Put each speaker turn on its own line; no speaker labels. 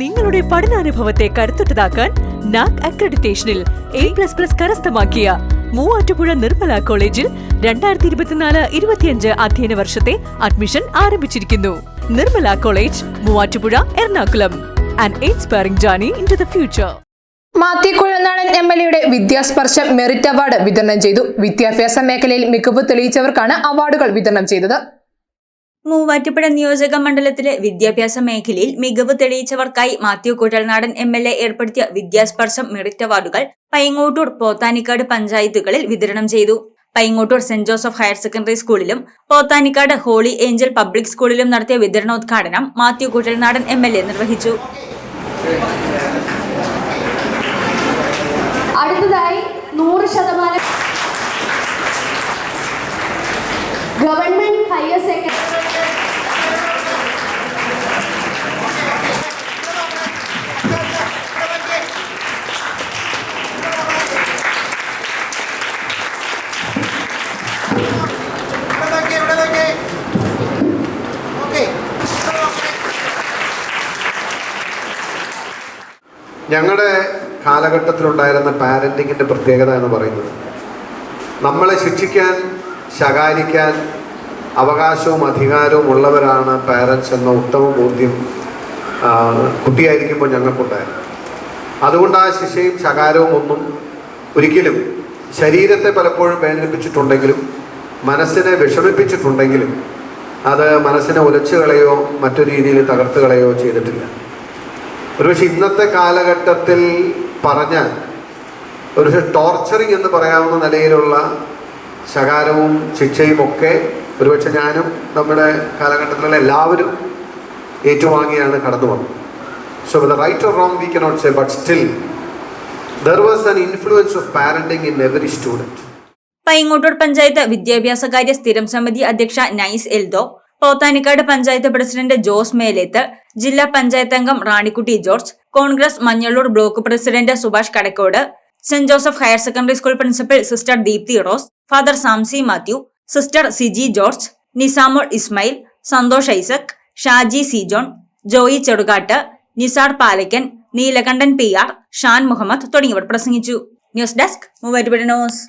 നിങ്ങളുടെ പഠനാനുഭവത്തെ കരുത്തുറ്റതാക്കാൻ നാക് അക്രഡിറ്റേഷനിൽ എ പ്ലസ് പ്ലസ് കരസ്ഥമാക്കിയ മൂവാറ്റുപുഴ നിർമ്മല കോളേജിൽ രണ്ടായിരത്തി ഇരുപത്തിനാല് ഇരുപത്തിയഞ്ച് അധ്യയന വർഷത്തെ അഡ്മിഷൻ ആരംഭിച്ചിരിക്കുന്നു. Nirmala college Muvattupuzha Ernakulam. And inspiring in to the future
Mathew Kuzhalnadan M L എയുടെ വിദ്യാസ്പർശം മെറിറ്റ് അവാർഡ് വിതരണം ചെയ്തു. വിദ്യാഭ്യാസ മേഖലയിൽ മികവ് തെളിയിച്ചവർക്കാണ് അവാർഡുകൾ വിതരണം ചെയ്തത്.
മൂവാറ്റുപുഴ നിയോജക മണ്ഡലത്തിലെ വിദ്യാഭ്യാസ മേഖലയിൽ മികവ് തെളിയിച്ചവർക്കായി Mathew Kuzhalnadan M L A ഏർപ്പെടുത്തിയ വിദ്യാസ്പർശം മെറിറ്റ് അവാർഡുകൾ പൈങ്ങോട്ടൂർ പോത്താനിക്കാട് പഞ്ചായത്തുകളിൽ വിതരണം ചെയ്തു. Paingottoor saint Joseph higher secondary സ്കൂളിലും പോത്താനിക്കാട് ഹോളി ഏഞ്ചൽ പബ്ലിക് സ്കൂളിലും നടത്തിയ വിതരണോദ്ഘാടനം Mathew Kuzhalnadan M L A നിർവഹിച്ചു.
അടുത്തതായി നൂറ് ശതമാനം
ഞങ്ങളുടെ കാലഘട്ടത്തിലുണ്ടായിരുന്ന പാരന്റിങ്ങിന്റെ പ്രത്യേകത എന്ന് പറയുന്നത് നമ്മളെ ശിക്ഷിക്കാൻ ശകാരിക്കാൻ അവകാശവും അധികാരവും ഉള്ളവരാണ് പാരൻസ് എന്ന ഉത്തമ ബോധ്യം കുട്ടിയായിരിക്കുമ്പോൾ ഞങ്ങൾക്കുണ്ടായിരുന്നു അതുകൊണ്ട് ആ ശിക്ഷയും ശകാരവും ഒന്നും ഒരിക്കലും ശരീരത്തെ പലപ്പോഴും വേദനിപ്പിച്ചിട്ടുണ്ടെങ്കിലും മനസ്സിനെ വിഷമിപ്പിച്ചിട്ടുണ്ടെങ്കിലും അത് മനസ്സിനെ ഉലച്ചുകളയോ മറ്റു രീതിയിൽ തകർത്തുകളയോ ചെയ്തിട്ടില്ല. ഒരുപക്ഷെ ഇന്നത്തെ കാലഘട്ടത്തിൽ പറഞ്ഞാൽ ഒരു ടോർച്ചറിങ് എന്ന് പറയാവുന്ന നിലയിലുള്ള ശകാരവും ശിക്ഷയും ഒക്കെ ഒരുപക്ഷെ ഞാനും നമ്മുടെ കാലഘട്ടത്തിലുള്ള എല്ലാവരും ഏറ്റുവാങ്ങിയാണ് കടന്നു വന്നത്. So with right or wrong we cannot say but still there was an influence of parenting in every student
Paingottoor panchayat വിദ്യാഭ്യാസകാര്യ സ്ഥിരം സമിതി അധ്യക്ഷ നൈസ് എൽദോ പോത്താനിക്കാട് പഞ്ചായത്ത് പ്രസിഡന്റ് ജോസ് മേലേത്ത് ജില്ലാ പഞ്ചായത്ത് അംഗം Ranikutty George Congress Manjalloor block president Subhash Kadakkode saint Joseph higher secondary school principal sister Deepthi Rose father Samsy Mathew sister Siji George Nisamol Ismail Santhosh Isaac Shaji C John Joy Cherukattu Nisar Palakkan Neelakandan P R Shan Muhammad തുടങ്ങിയവർ പ്രസംഗിച്ചു. News desk Muvattupuzha news.